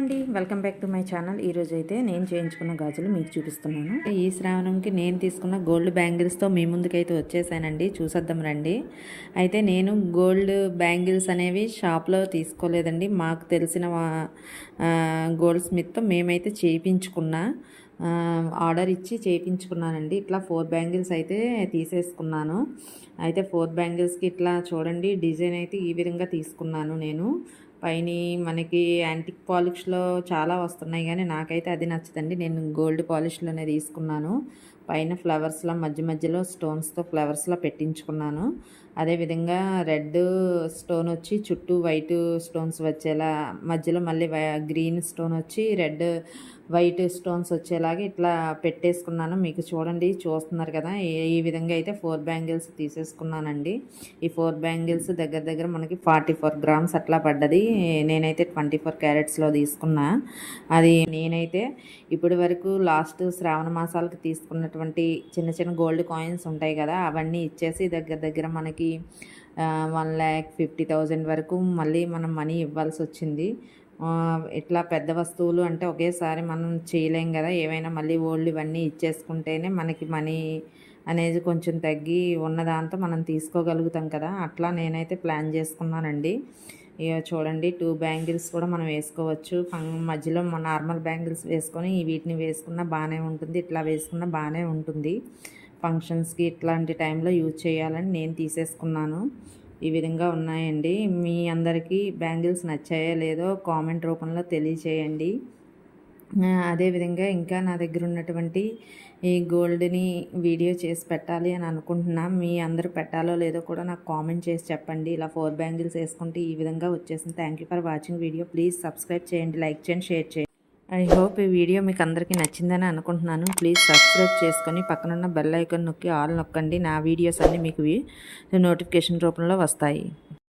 అండి. Welcome back to my channel. ఈరోజు అయితే నేను చేయించుకున్న గాజులు మీకు చూపిస్తున్నాను. ఈ శ్రావణంకి నేను తీసుకున్న గోల్డ్ బ్యాంగిల్స్తో మీ ముందుకైతే వచ్చేసానండి. చూసేద్దాం రండి. అయితే నేను గోల్డ్ బ్యాంగిల్స్ అనేవి షాప్లో తీసుకోలేదండి. మాకు తెలిసిన గోల్డ్ స్మిత్తో మేమైతే చేయించుకున్నా ఆర్డర్ ఇచ్చి చేయించుకున్నానండి. ఇట్లా ఫోర్ బ్యాంగిల్స్ అయితే తీసేసుకున్నాను. అయితే ఫోర్ బ్యాంగిల్స్కి ఇట్లా చూడండి డిజైన్ అయితే ఈ విధంగా తీసుకున్నాను నేను. పైన మనకి యాంటిక్ పాలిష్లో చాలా వస్తున్నాయి కానీ నాకైతే అది నచ్చదండి. నేను గోల్డ్ పాలిష్లోనే తీసుకున్నాను. పైన ఫ్లవర్స్లో మధ్య మధ్యలో స్టోన్స్తో ఫ్లవర్స్లో పెట్టించుకున్నాను. అదేవిధంగా రెడ్ స్టోన్ వచ్చి చుట్టూ వైట్ స్టోన్స్ వచ్చేలా మధ్యలో మళ్ళీ గ్రీన్ స్టోన్ వచ్చి రెడ్ వైట్ స్టోన్స్ వచ్చేలాగా ఇట్లా పెట్టేసుకున్నాను. మీకు చూడండి చూస్తున్నారు కదా ఈ- విధంగా అయితే ఫోర్ బ్యాంగిల్స్ తీసేసుకున్నానండి. ఈ ఫోర్ బ్యాంగిల్స్ దగ్గర దగ్గర మనకి ఫార్టీ ఫోర్ గ్రామ్స్ అట్లా పడ్డది. నేనైతే ట్వంటీ ఫోర్ క్యారెట్స్లో తీసుకున్నా. అది నేనైతే ఇప్పటి వరకు లాస్ట్ శ్రావణ మాసాలకు తీసుకున్నటువంటి చిన్న చిన్న గోల్డ్ కాయిన్స్ ఉంటాయి కదా అవన్నీ ఇచ్చేసి దగ్గర దగ్గర మనకి వన్ ల్యాక్ ఫిఫ్టీ థౌజండ్ వరకు మళ్ళీ మనం మనీ ఇవ్వాల్సి వచ్చింది. ఇట్లా పెద్ద వస్తువులు అంటే ఒకేసారి మనం చేయలేం కదా ఏవైనా మళ్ళీ ఓల్డ్ ఇవన్నీ ఇచ్చేసుకుంటేనే మనకి మనీ అనేది కొంచెం తగ్గి ఉన్న దాంతో మనం తీసుకోగలుగుతాం కదా అట్లా నేనైతే ప్లాన్ చేసుకున్నానండి. ఇక చూడండి టూ బ్యాంగిల్స్ కూడా మనం వేసుకోవచ్చు. మధ్యలో మన నార్మల్ బ్యాంగిల్స్ వేసుకొని వీటిని వేసుకున్నా బాగానే ఉంటుంది. ఇట్లా వేసుకున్నా బాగానే ఉంటుంది. ఫంక్షన్స్కి ఇట్లాంటి టైంలో యూజ్ చేయాలని నేను తీసేసుకున్నాను. ఈ విధంగా ఉన్నాయండి. మీ అందరికీ బ్యాంగిల్స్ నచ్చాయో లేదో కామెంట్ రూపంలో తెలియచేయండి. అదేవిధంగా ఇంకా నా దగ్గర ఉన్నటువంటి ఈ గోల్డ్ని వీడియో చేసి పెట్టాలి అని అనుకుంటున్నా. మీ అందరూ పెట్టాలో లేదో కూడా నాకు కామెంట్ చేసి చెప్పండి. ఇలా ఫోర్ బ్యాంగిల్స్ వేసుకుంటే ఈ విధంగా వచ్చేసింది. Thank you for watching video please subscribe చేయండి లైక్ చేయండి షేర్ చేయండి. ఐ హోప్ ఈ వీడియో మీకు అందరికీ నచ్చిందని అనుకుంటున్నాను. ప్లీజ్ సబ్స్క్రైబ్ చేసుకొని పక్కనున్న బెల్ ఐకాన్ నొక్కి ఆల్ నొక్కండి. నా వీడియోస్ అన్నీ మీకు నోటిఫికేషన్ రూపంలో వస్తాయి.